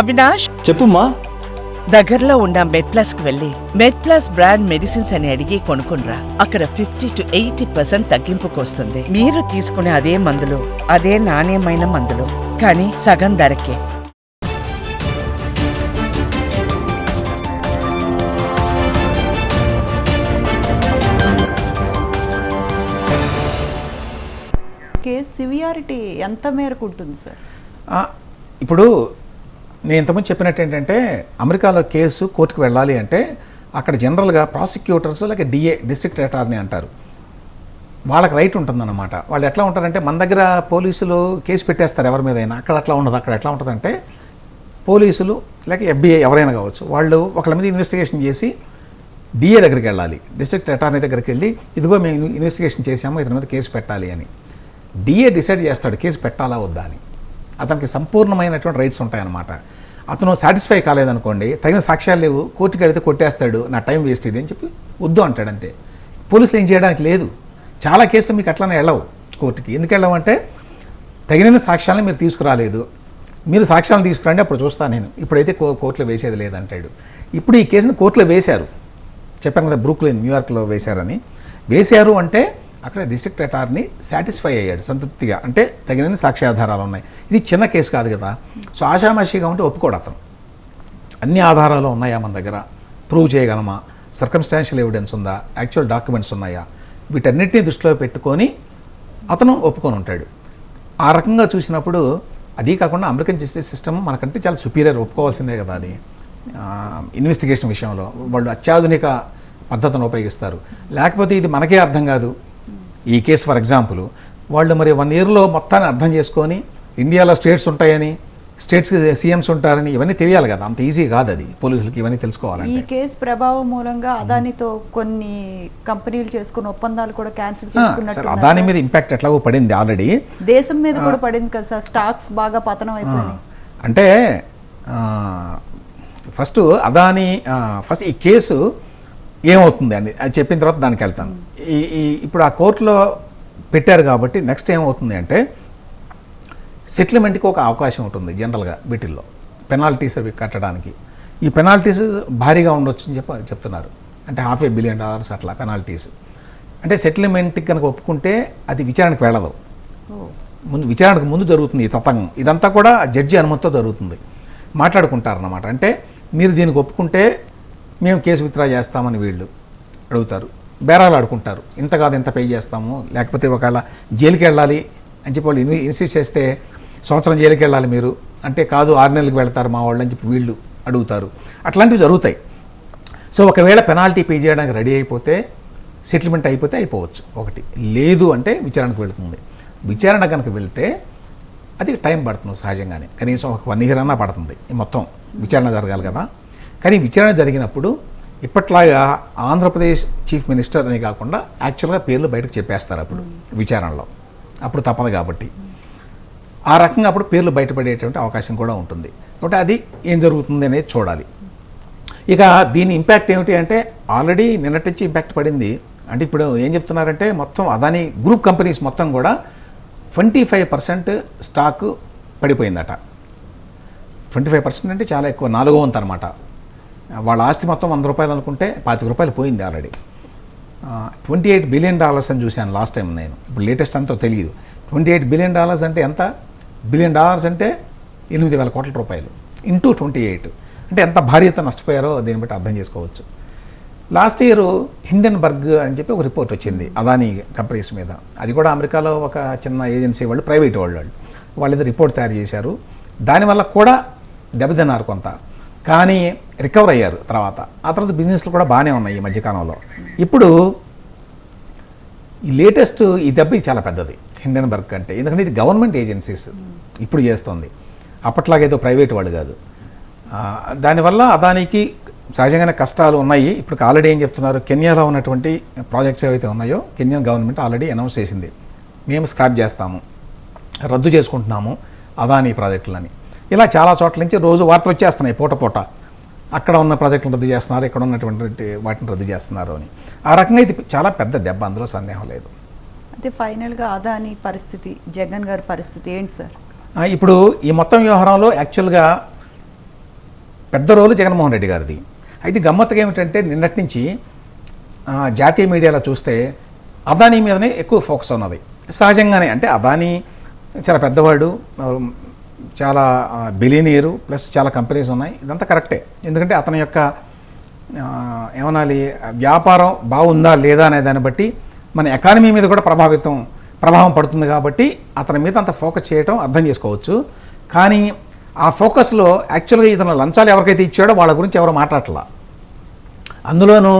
అవినాష్ చెప్పుమ్మా. దగ్గరలో ఉన్న మెడ్ ప్లస్కు వెళ్ళి మెడ్ ప్లస్ బ్రాండ్ మెడిసిన్స్ అని అడిగి కొనుక్కునరా అక్కడ ఫిఫ్టీ టు ఎయిటీ పర్సెంట్ తగ్గింపుకు వస్తుంది మీరు తీసుకునే అదే మందులు అదే నాణ్యమైన మందులు కానీ సగం ధరకే. కేసు సివియారిటీ ఎంత మేరకు ఉంటుంది సార్? ఇప్పుడు నేను ఇంతకుముందు చెప్పినట్టు ఏంటంటే అమెరికాలో కేసు కోర్టుకు వెళ్ళాలి అంటే అక్కడ జనరల్గా ప్రాసిక్యూటర్స్ లేక డిఏ డిస్ట్రిక్ట్ అటార్నీ అంటారు. వాళ్ళకి రైట్ ఉంటుందన్నమాట. వాళ్ళు ఎట్లా ఉంటారంటే మన దగ్గర పోలీసులు కేసు పెట్టేస్తారు ఎవరి మీదైనా. అక్కడ అట్లా ఉండదు అక్కడ ఎట్లా ఉంటుందంటే పోలీసులు లేక ఎఫ్బిఐ ఎవరైనా కావచ్చు వాళ్ళు ఒకళ్ళ మీద ఇన్వెస్టిగేషన్ చేసి డిఏ దగ్గరికి వెళ్ళాలి. డిస్ట్రిక్ట్ అటార్నీ దగ్గరికి వెళ్ళి ఇదిగో మేము ఇన్వెస్టిగేషన్ చేసాము ఇతని మీద కేసు పెట్టాలి అని. డిఏ డిసైడ్ చేస్తాడు కేసు పెట్టాలా వద్దా అని. అతనికి సంపూర్ణమైనటువంటి రైట్స్ ఉంటాయన్నమాట. అతను సాటిస్ఫై కాలేదనుకోండి తగిన సాక్ష్యాలు లేవు కోర్టుకి వెళితే కొట్టేస్తాడు నా టైం వేస్ట్ ఇది అని చెప్పి వద్దు అంటాడు అంతే. పోలీసులు ఏం చేయడానికి లేదు. చాలా కేసులు మీకు అట్లానే వెళ్ళవు కోర్టుకి ఎందుకు వెళ్ళవంటే తగిన సాక్ష్యాలను మీరు తీసుకురాలేదు. మీరు సాక్ష్యాలను తీసుకురండి అప్పుడు చూస్తాను నేను. ఇప్పుడైతే కో కోర్టులో వేసేది లేదంటాడు. ఇప్పుడు ఈ కేసును కోర్టులో వేశారు. చెప్పాను కదా బ్రూక్లిన్ న్యూయార్క్లో వేశారని. వేశారు అంటే అక్కడ డిస్ట్రిక్ట్ అటార్నీ సాటిస్ఫై అయ్యాడు సంతృప్తిగా. అంటే తగినన్ని సాక్ష్యాధారాలు ఉన్నాయి. ఇది చిన్న కేసు కాదు కదా. సో ఆషామాషిగా ఉంటే ఒప్పుకోడు అతను. అన్ని ఆధారాలు ఉన్నాయా మన దగ్గర? ప్రూవ్ చేయగలమా? సర్కమ్స్టాన్షియల్ ఎవిడెన్స్ ఉందా? యాక్చువల్ డాక్యుమెంట్స్ ఉన్నాయా? వీటన్నిటిని దృష్టిలో పెట్టుకొని అతను ఒప్పుకొని ఉంటాడు. ఆ రకంగా చూసినప్పుడు అది కాకుండా అమెరికన్ జస్టిస్ సిస్టమ్ మనకంటే చాలా సుపీరియర్ ఒప్పుకోవాల్సిందే కదా అది. ఇన్వెస్టిగేషన్ విషయంలో. వాళ్ళు అత్యాధునిక పద్ధతిని ఉపయోగిస్తారు. లేకపోతే ఇది మనకే అర్థం కాదు. ఈ కేసు ఫర్ ఎగ్జాంపుల్ వాళ్ళు మరి వన్ ఇయర్లో మొత్తాన్ని అర్థం చేసుకొని ఇండియాలో స్టేట్స్ ఉంటాయని స్టేట్స్ సీఎంస్ ఉంటారని ఇవన్నీ తెలియాలి కదా. అంత ఈజీ కాదు అది. పోలీసులకి ఇవన్నీ ఈ తెలుసుకోవాలంటే కేసు ప్రభావం మూలంగా అదానితో కొన్ని కంపెనీలు చేసుకున్న ఒప్పందాలు కూడా క్యాన్సిల్ చేసుకున్నట్టు అదాని మీద ఇంపాక్ట్ ఎట్లాగో పడింది ఆల్రెడీ. దేశం మీద కూడా పడింది కదా సార్. స్టాక్స్ బాగా పతనం అయిపోయినాయి. అంటే ఫస్ట్ అదాని ఫస్ట్ ఈ కేసు ఏమవుతుంది అని. అది చెప్పిన తర్వాత దానికి వెళ్తాను. ఈ ఇప్పుడు ఆ కోర్టులో పెట్టారు కాబట్టి నెక్స్ట్ ఏమవుతుంది అంటే సెటిల్మెంట్కి ఒక అవకాశం ఉంటుంది జనరల్గా వీటిల్లో. పెనాల్టీస్ అవి కట్టడానికి. ఈ పెనాల్టీస్ భారీగా ఉండొచ్చు అని చెప్ప చెప్తున్నారు. అంటే హాఫ్ ఏ బిలియన్ డాలర్స్ అట్లా పెనాల్టీస్. అంటే సెటిల్మెంట్కి కనుక ఒప్పుకుంటే అది విచారణకు వెళ్ళదు. ముందు విచారణకు ముందు జరుగుతుంది ఈ తతంగం. ఇదంతా కూడా జడ్జి అనుమతితో జరుగుతుంది. మాట్లాడుకుంటారన్నమాట. అంటే మీరు దీనికి ఒప్పుకుంటే మేము కేసు విత్డ్రా చేస్తామని వీళ్ళు అడుగుతారు. బేరాలు ఆడుకుంటారు. ఇంత కాదు ఇంత పే చేస్తాము. లేకపోతే ఒకవేళ జైలుకి వెళ్ళాలి అని చెప్పి వాళ్ళు ఇన్వి ఇన్సిస్ట్ చేస్తే సంవత్సరం జైలుకి వెళ్ళాలి మీరు. అంటే కాదు ఆరు నెలలకు వెళ్తారు మా వాళ్ళు అని చెప్పి వీళ్ళు అడుగుతారు. అట్లాంటివి జరుగుతాయి. సో ఒకవేళ పెనాల్టీ పే చేయడానికి రెడీ అయిపోతే సెటిల్మెంట్ అయిపోతే అయిపోవచ్చు. ఒకటి లేదు అంటే విచారణకు వెళుతుంది. విచారణ కనుక వెళ్తే అది టైం పడుతుంది సహజంగానే. కనీసం ఒక వన్ ఇయర్ అన్నా పడుతుంది. మొత్తం విచారణ జరగాలి కదా. కానీ విచారణ జరిగినప్పుడు ఇప్పట్లాగా ఆంధ్రప్రదేశ్ చీఫ్ మినిస్టర్ అని కాకుండా యాక్చువల్గా పేర్లు బయటకు చెప్పేస్తారు అప్పుడు విచారణలో. అప్పుడు తప్పదు కాబట్టి. ఆ రకంగా అప్పుడు పేర్లు బయటపడేటువంటి అవకాశం కూడా ఉంటుంది. కాబట్టి అది ఏం జరుగుతుంది అనేది చూడాలి. ఇక దీని ఇంపాక్ట్ ఏమిటి అంటే ఆల్రెడీ నిన్నటి నుంచి ఇంపాక్ట్ పడింది. అంటే ఇప్పుడు ఏం చెప్తున్నారంటే మొత్తం అదాని గ్రూప్ కంపెనీస్ మొత్తం కూడా ట్వంటీ ఫైవ్ పర్సెంట్ స్టాక్ పడిపోయిందట. ట్వంటీ ఫైవ్ పర్సెంట్ అంటే చాలా ఎక్కువ. నాలుగో వంతు అనమాట వాళ్ళ ఆస్తి మొత్తం వంద రూపాయలు అనుకుంటే పాతిక రూపాయలు పోయింది already twenty eight billion dollars అని చూశాను లాస్ట్ టైం నేను. ఇప్పుడు లేటెస్ట్ అంతా తెలియదు. ట్వంటీ ఎయిట్ బిలియన్ డాలర్స్ అంటే ఎంత? బిలియన్ డాలర్స్ అంటే ఎనిమిది వేల కోట్ల రూపాయలు. ఇంటూ ట్వంటీ ఎయిట్ అంటే ఎంత భారీత నష్టపోయారో దీన్ని బట్టి అర్థం చేసుకోవచ్చు. లాస్ట్ ఇయర్ హిండెన్బర్గ్ అని చెప్పి ఒక రిపోర్ట్ వచ్చింది అదానీ కంపెనీస్ మీద. అది కూడా అమెరికాలో ఒక చిన్న ఏజెన్సీ వాళ్ళు ప్రైవేట్ వాళ్ళు వాళ్ళు. వాళ్ళు ఏదో రిపోర్ట్ తయారు చేశారు. దానివల్ల కూడా దెబ్బతిన్నారు కొంత. కానీ రికవర్ అయ్యారు తర్వాత. ఆ తర్వాత బిజినెస్లు కూడా బాగానే ఉన్నాయి ఈ మధ్యకాలంలో. ఇప్పుడు ఈ లేటెస్ట్ ఈ దెబ్బ ఇది చాలా పెద్దది హిండెన్బర్గ్ అంటే ఎందుకంటే ఇది గవర్నమెంట్ ఏజెన్సీస్ ఇప్పుడు చేస్తుంది. అప్పట్లాగా ఏదో ప్రైవేట్ వాళ్ళు కాదు. దానివల్ల అదానికి సహజంగానే కష్టాలు ఉన్నాయి. ఇప్పుడు ఆల్రెడీ ఏం చెప్తున్నారు? కెన్యాలో ఉన్నటువంటి ప్రాజెక్ట్స్ ఏవైతే ఉన్నాయో కెన్యన్ గవర్నమెంట్ ఆల్రెడీ అనౌన్స్ చేసింది. మేము స్క్రాప్ చేస్తాము రద్దు చేసుకుంటున్నాము అదానీ ప్రాజెక్టులని. ఇలా చాలా చోట్ల నుంచి రోజు వార్తలు వచ్చేస్తున్నాయి పూట పూట. అక్కడ ఉన్న ప్రాజెక్టులు రద్దు చేస్తున్నారు ఇక్కడ ఉన్నటువంటి వాటిని రద్దు చేస్తున్నారు అని. ఆ రకంగా ఇది చాలా పెద్ద దెబ్బ అందులో సందేహం లేదు. అయితే ఫైనల్గా అదాని పరిస్థితి జగన్ గారి పరిస్థితి ఏంటి సార్? ఇప్పుడు ఈ మొత్తం వ్యవహారంలో యాక్చువల్గా పెద్ద రోలు జగన్మోహన్ రెడ్డి గారిది. అయితే గమ్మత్తుగా ఏమిటంటే నిన్నటి నుంచి జాతీయ మీడియాలో చూస్తే అదానీ మీదనే ఎక్కువ ఫోకస్ ఉన్నది. సహజంగానే అంటే అదానీ చాలా పెద్దవాడు చాలా బిలీనియరు ప్లస్ చాలా కంపెనీస్ ఉన్నాయి. ఇదంతా కరెక్టే ఎందుకంటే అతని యొక్క ఏమనాలి వ్యాపారం బాగుందా లేదా అనే దాన్ని బట్టి మన ఎకానమీ మీద కూడా ప్రభావితం ప్రభావం పడుతుంది కాబట్టి అతని మీద అంత ఫోకస్ చేయటం అర్థం చేసుకోవచ్చు. కానీ ఆ ఫోకస్లో యాక్చువల్గా ఇతను లంచాలు ఎవరికైతే ఇచ్చాడో వాళ్ళ గురించి ఎవరు మాట్లాడలా అందులోనూ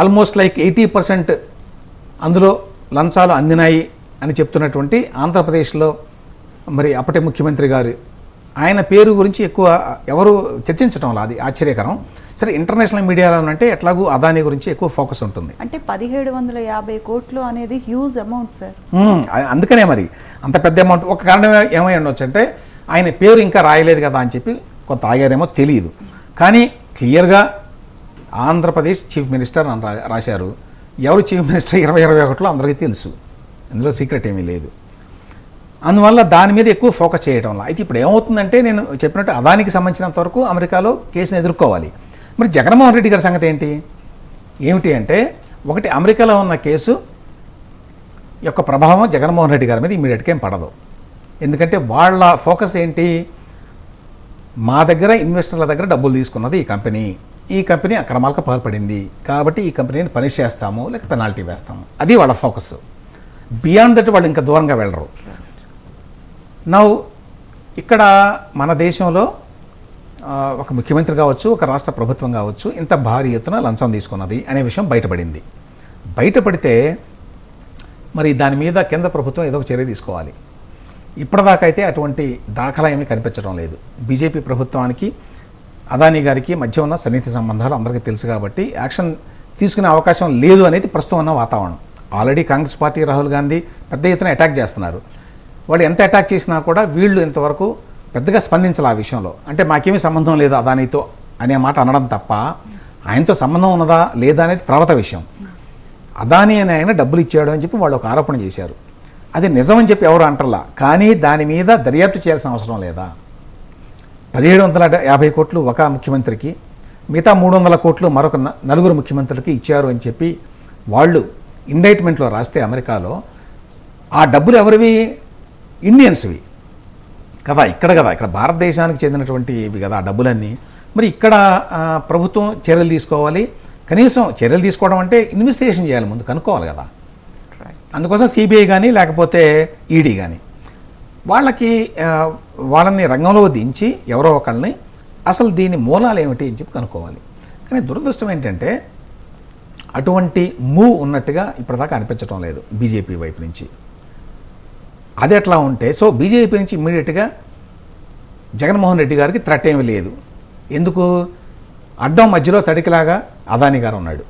ఆల్మోస్ట్ లైక్ ఎయిటీ పర్సెంట్ అందులో లంచాలు అందినాయి అని చెప్తున్నటువంటి ఆంధ్రప్రదేశ్లో మరి అప్పటి ముఖ్యమంత్రి గారు ఆయన పేరు గురించి ఎక్కువ ఎవరు చర్చించడం అది ఆశ్చర్యకరం. సరే ఇంటర్నేషనల్ మీడియాలో అంటే ఎట్లాగూ అదానీ గురించి ఎక్కువ ఫోకస్ ఉంటుంది. అంటే పదిహేడు వందల యాభై కోట్లు అనేది హ్యూజ్ అమౌంట్ సార్. అందుకనే మరి అంత పెద్ద అమౌంట్. ఒక కారణం ఏమై ఉండొచ్చు అంటే ఆయన పేరు ఇంకా రాయలేదు కదా అని చెప్పి కొంత ఆగారేమో తెలియదు. కానీ క్లియర్గా ఆంధ్రప్రదేశ్ చీఫ్ మినిస్టర్ అని రా- రాశారు. ఎవరు చీఫ్ మినిస్టర్? ఇరవై ఇరవై ఒకటిలో అందరికీ తెలుసు. ఇందులో సీక్రెట్ ఏమీ లేదు. అందువల్ల దాని మీద ఎక్కువ ఫోకస్ చేయడంలో అయితే ఇప్పుడు ఏమవుతుందంటే నేను చెప్పినట్టు అదానికి సంబంధించినంత వరకు అమెరికాలో కేసును ఎదుర్కోవాలి. మరి జగన్మోహన్ రెడ్డి గారి సంగతి ఏంటి? ఏమిటి అంటే ఒకటి అమెరికాలో ఉన్న కేసు యొక్క ప్రభావం జగన్మోహన్ రెడ్డి గారి మీద ఇమీడియట్గా ఏం పడదు. ఎందుకంటే వాళ్ళ ఫోకస్ ఏంటి? మా దగ్గర ఇన్వెస్టర్ల దగ్గర డబ్బులు తీసుకున్నది ఈ కంపెనీ. ఈ కంపెనీ అక్రమాలకు పాల్పడింది. కాబట్టి ఈ కంపెనీని పనిష్ చేస్తాము లేక పెనాల్టీ వేస్తాము. అది వాళ్ళ ఫోకస్. బియాండ్ దట్ వాళ్ళు ఇంకా దూరంగా వెళ్ళరు. నౌ ఇక్కడ మన దేశంలో ఒక ముఖ్యమంత్రి కావచ్చు ఒక రాష్ట్ర ప్రభుత్వం కావచ్చు ఇంత భారీ ఎత్తున లంచం తీసుకున్నది అనే విషయం బయటపడింది. బయటపడితే మరి దాని మీద కేంద్ర ప్రభుత్వం ఏదో ఒక చర్య తీసుకోవాలి. ఇప్పటిదాకా అయితే అటువంటి దాఖలా ఏమీ కనిపించడం లేదు. బీజేపీ ప్రభుత్వానికి అదానీ గారికి మధ్య ఉన్న సన్నిహిత సంబంధాలు అందరికీ తెలుసు కాబట్టి యాక్షన్ తీసుకునే అవకాశం లేదు అనేది ప్రస్తుతం ఉన్న వాతావరణం. ఆల్రెడీ కాంగ్రెస్ పార్టీ రాహుల్ గాంధీ పెద్ద ఎత్తున అటాక్ చేస్తున్నారు. వాళ్ళు ఎంత అటాక్ చేసినా కూడా వీళ్ళు ఇంతవరకు పెద్దగా స్పందించాలి ఆ విషయంలో. అంటే మాకేమీ సంబంధం లేదు అదానితో అనే మాట అనడం తప్ప ఆయనతో సంబంధం ఉన్నదా లేదా అనేది తర్వాత విషయం. అదాని అని ఆయన డబ్బులు ఇచ్చాడు అని చెప్పి వాళ్ళు ఒక ఆరోపణ చేశారు. అది నిజమని చెప్పి ఎవరు అంటర్లా కానీ దాని మీద దర్యాప్తు చేయాల్సిన అవసరం లేదా? పదిహేడు వందల యాభై కోట్లు ఒక ముఖ్యమంత్రికి మిగతా మూడు వందల కోట్లు మరొక నలుగురు ముఖ్యమంత్రులకి ఇచ్చారు అని చెప్పి వాళ్ళు ఇండైట్మెంట్లో రాస్తే అమెరికాలో ఆ డబ్బులు ఎవరివి? ఇండియన్స్వి కదా ఇక్కడ కదా ఇక్కడ భారతదేశానికి చెందినటువంటి ఇవి కదా ఆ డబ్బులన్నీ. మరి ఇక్కడ ప్రభుత్వం చర్యలు తీసుకోవాలి. కనీసం చర్యలు తీసుకోవడం అంటే ఇన్వెస్టిగేషన్ చేయాలి ముందు కనుక్కోవాలి కదా అందుకోసం సిబిఐ కానీ లేకపోతే ఈడీ కానీ వాళ్ళకి వాళ్ళని రంగంలో దించి ఎవరో ఒకళ్ళని అసలు దీని మూలాలు ఏమిటి అని చెప్పి కనుక్కోవాలి. కానీ దురదృష్టం ఏంటంటే అటువంటి మూవ్ ఉన్నట్టుగా ఇప్పటిదాకా అనిపించడం లేదు బీజేపీ వైపు నుంచి. అది ఎట్లా ఉంటే సో బీజేపీ నుంచి ఇమ్మీడియట్గా జగన్మోహన్ రెడ్డి గారికి థ్రెట్ ఏమీ లేదు. ఎందుకు? అడ్డం మధ్యలో తడికిలాగా అదాని గారు ఉన్నాడు.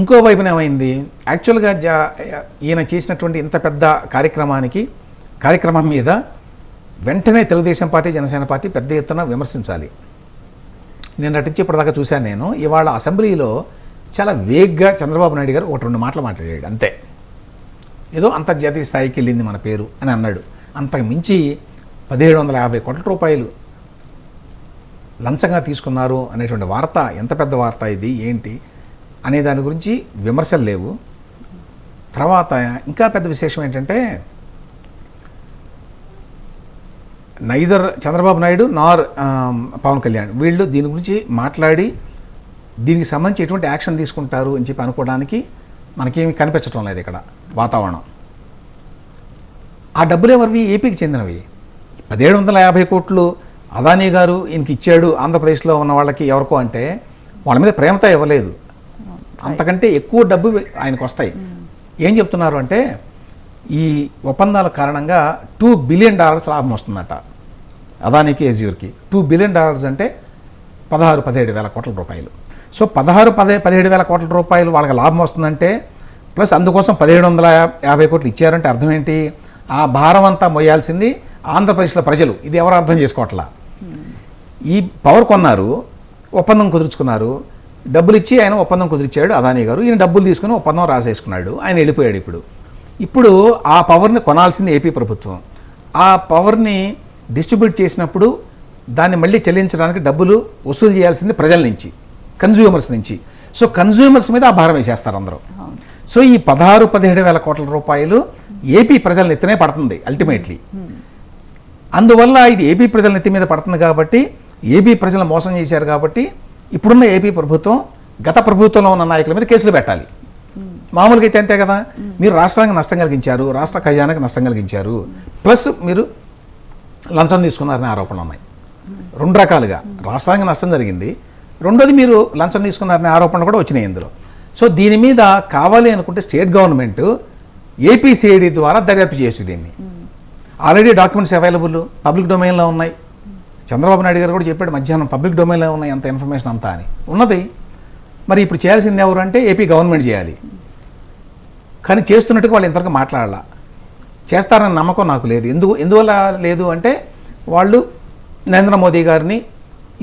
ఇంకో వైపున ఏమైంది? యాక్చువల్గా జా ఈయన చేసినటువంటి ఇంత పెద్ద కార్యక్రమానికి కార్యక్రమం మీద వెంటనే తెలుగుదేశం పార్టీ జనసేన పార్టీ పెద్ద ఎత్తున విమర్శించాలి. నేను నటించి ఇప్పటిదాకా చూశాను నేను ఇవాళ అసెంబ్లీలో చాలా వేగ్గా చంద్రబాబు నాయుడు గారు ఒకటి రెండు మాటలు మాట్లాడాడు అంతే. ఏదో అంతర్జాతీయ స్థాయికి వెళ్ళింది మన పేరు అని అన్నాడు. అంతకు మించి పదిహేడు వందల యాభై కోట్ల రూపాయలు లంచంగా తీసుకున్నారు అనేటువంటి వార్త ఎంత పెద్ద వార్త ఇది ఏంటి అనే దాని గురించి విమర్శలు లేవు. తర్వాత ఇంకా పెద్ద విశేషం ఏంటంటే నైదర్ చంద్రబాబు నాయుడు నార్ పవన్ కళ్యాణ్ వీళ్ళు దీని గురించి మాట్లాడి దీనికి సంబంధించి ఎటువంటి యాక్షన్ తీసుకుంటారు అని చెప్పి అనుకోవడానికి మనకేమి కనిపించడం లేదు ఇక్కడ వాతావరణం. ఆ డబ్బులు ఎవరివి? ఏపీకి చెందినవి. పదిహేడు వందల యాభై కోట్లు అదానీ గారు ఈయనకి ఇచ్చాడు ఆంధ్రప్రదేశ్లో ఉన్న వాళ్ళకి ఎవరికో అంటే వాళ్ళ మీద ప్రేమతో ఇవ్వలేదు. అంతకంటే ఎక్కువ డబ్బు ఆయనకు వస్తాయి ఏం చెప్తున్నారు అంటే ఈ ఒప్పందాల కారణంగా టూ బిలియన్ డాలర్స్ లాభం వస్తుందట అదానికి ఎజ్యూర్కి టూ బిలియన్ డాలర్స్ అంటే పదహారు పదిహేడు వేల కోట్ల రూపాయలు. సో పదహారు పదే పదిహేడు వేల కోట్ల రూపాయలు వాళ్ళకి లాభం వస్తుందంటే ప్లస్ అందుకోసం పదిహేడు వందల యాభై కోట్లు ఇచ్చారంటే అర్థం ఏంటి? ఆ భారం అంతా మొయ్యాల్సింది ఆంధ్రప్రదేశ్లో ప్రజలు. ఇది ఎవరు అర్థం చేసుకోవట్లా? ఈ పవర్ కొన్నారు ఒప్పందం కుదుర్చుకున్నారు. డబ్బులు ఇచ్చి ఆయన ఒప్పందం కుదిరిచ్చాడు అదానీ గారు. ఈయన డబ్బులు తీసుకుని ఒప్పందం రాసేసుకున్నాడు. ఆయన వెళ్ళిపోయాడు ఇప్పుడు. ఇప్పుడు ఆ పవర్ని కొనాల్సింది ఏపీ ప్రభుత్వం. ఆ పవర్ని డిస్ట్రిబ్యూట్ చేసినప్పుడు దాన్ని మళ్ళీ చెల్లించడానికి డబ్బులు వసూలు చేయాల్సింది ప్రజల నుంచి. కన్జ్యూమర్స్ నుంచి. సో కన్జ్యూమర్స్ మీద ఆ భారం వేసేస్తారు అందరూ. సో ఈ పదహారు పదిహేడు వేల కోట్ల రూపాయలు ఏపీ ప్రజల నెత్తనే పడుతుంది అల్టిమేట్లీ అందువల్ల ఇది ఏపీ ప్రజల నెత్తి మీద పడుతుంది కాబట్టి ఏపీ ప్రజలు మోసం చేశారు కాబట్టి ఇప్పుడున్న ఏపీ ప్రభుత్వం గత ప్రభుత్వంలో ఉన్న నాయకుల మీద కేసులు పెట్టాలి. మామూలుగా అయితే అంతే కదా. మీరు రాష్ట్రానికి నష్టం కలిగించారు రాష్ట్ర ఖజానాకి నష్టం కలిగించారు. ప్లస్ మీరు లంచం తీసుకున్నారనే ఆరోపణలు ఉన్నాయి. రెండు రకాలుగా. రాష్ట్రానికి నష్టం జరిగింది రెండోది మీరు లంచం తీసుకున్నారనే ఆరోపణలు కూడా వచ్చినాయి ఇందులో. సో దీని మీద కావాలి అనుకుంటే స్టేట్ గవర్నమెంట్ ఏపీసీఐడి ద్వారా దర్యాప్తు చేయొచ్చు దీన్ని. ఆల్రెడీ డాక్యుమెంట్స్ అవైలబుల్ పబ్లిక్ డొమైన్లో ఉన్నాయి. చంద్రబాబు నాయుడు గారు కూడా చెప్పాడు మధ్యాహ్నం పబ్లిక్ డొమైన్లో ఉన్నాయి అంత ఇన్ఫర్మేషన్ అంతా అని. ఉన్నది. మరి ఇప్పుడు చేయాల్సింది ఎవరు అంటే ఏపీ గవర్నమెంట్ చేయాలి. కానీ చేస్తున్నట్టుగా వాళ్ళు ఇంతవరకు మాట్లాడాల. చేస్తారన్న నమ్మకం నాకు లేదు. ఎందుకు ఎందువల్ల లేదు అంటే వాళ్ళు నరేంద్ర మోదీ గారిని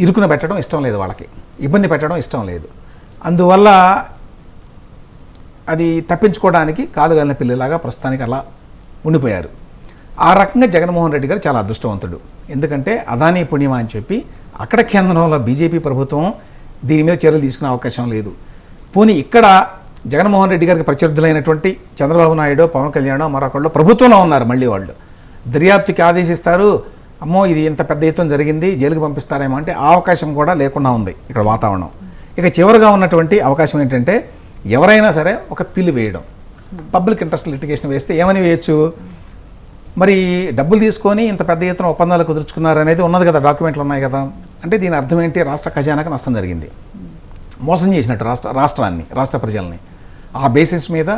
ఇరుకున పెట్టడం ఇష్టం లేదు వాళ్ళకి. ఇబ్బంది పెట్టడం ఇష్టం లేదు. అందువల్ల అది తప్పించుకోవడానికి కాదుగలిన పిల్లలాగా ప్రస్తుతానికి అలా ఉండిపోయారు. ఆ రకంగా జగన్మోహన్ రెడ్డి గారు చాలా అదృష్టవంతుడు. ఎందుకంటే అదానీ పుణ్యమా అని చెప్పి అక్కడ కేంద్రంలో బీజేపీ ప్రభుత్వం దీని మీద చర్యలు తీసుకునే అవకాశం లేదు. పోనీ ఇక్కడ జగన్మోహన్ రెడ్డి గారికి ప్రత్యర్థులైనటువంటి చంద్రబాబు నాయుడు పవన్ కళ్యాణ్ మరొకళ్ళు ప్రభుత్వంలో ఉన్నారు మళ్ళీ వాళ్ళు. దర్యాప్తుకి ఆదేశిస్తారు. అమ్మో ఇది ఇంత పెద్ద ఎత్తున జరిగింది జైలుకి పంపిస్తారేమో అంటే ఆ అవకాశం కూడా లేకుండా ఉంది ఇక్కడ వాతావరణం. ఇక చివరిగా ఉన్నటువంటి అవకాశం ఏంటంటే ఎవరైనా సరే ఒక పిల్లు వేయడం. పబ్లిక్ ఇంట్రెస్ట్ లిటిగేషన్ వేస్తే ఏమని వేయచ్చు? మరి డబ్బులు తీసుకొని ఇంత పెద్ద ఎత్తున ఒప్పందాలు కుదుర్చుకున్నారు అనేది ఉన్నది కదా డాక్యుమెంట్లు ఉన్నాయి కదా. అంటే దీని అర్థం ఏంటి? రాష్ట్ర ఖజానాకు నష్టం జరిగింది. మోసం చేసినట్టు రాష్ట్ర రాష్ట్రాన్ని రాష్ట్ర ప్రజల్ని. ఆ బేసిస్ మీద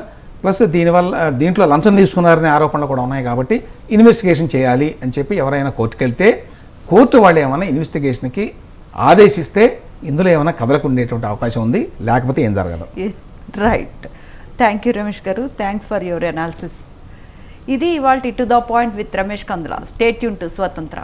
ప్లస్ దీనివల్ల దీంట్లో లంచం తీసుకున్నారనే ఆరోపణలు కూడా ఉన్నాయి కాబట్టి ఇన్వెస్టిగేషన్ చేయాలి అని చెప్పి ఎవరైనా కోర్టుకు వెళ్తే కోర్టు వాళ్ళు ఏమైనా ఇన్వెస్టిగేషన్కి ఆదేశిస్తే ఇందులో ఏమైనా కదలకు ఉండేటువంటి అవకాశం ఉంది. లేకపోతే ఏం జరగదు. రైట్ థ్యాంక్ యూ రమేష్ గారు. థ్యాంక్స్ ఫర్ యువర్ అనాలిసిస్ ఇది ఇవాళ ఇటు the point with Ramesh Kandula. State Yoon to స్వతంత్ర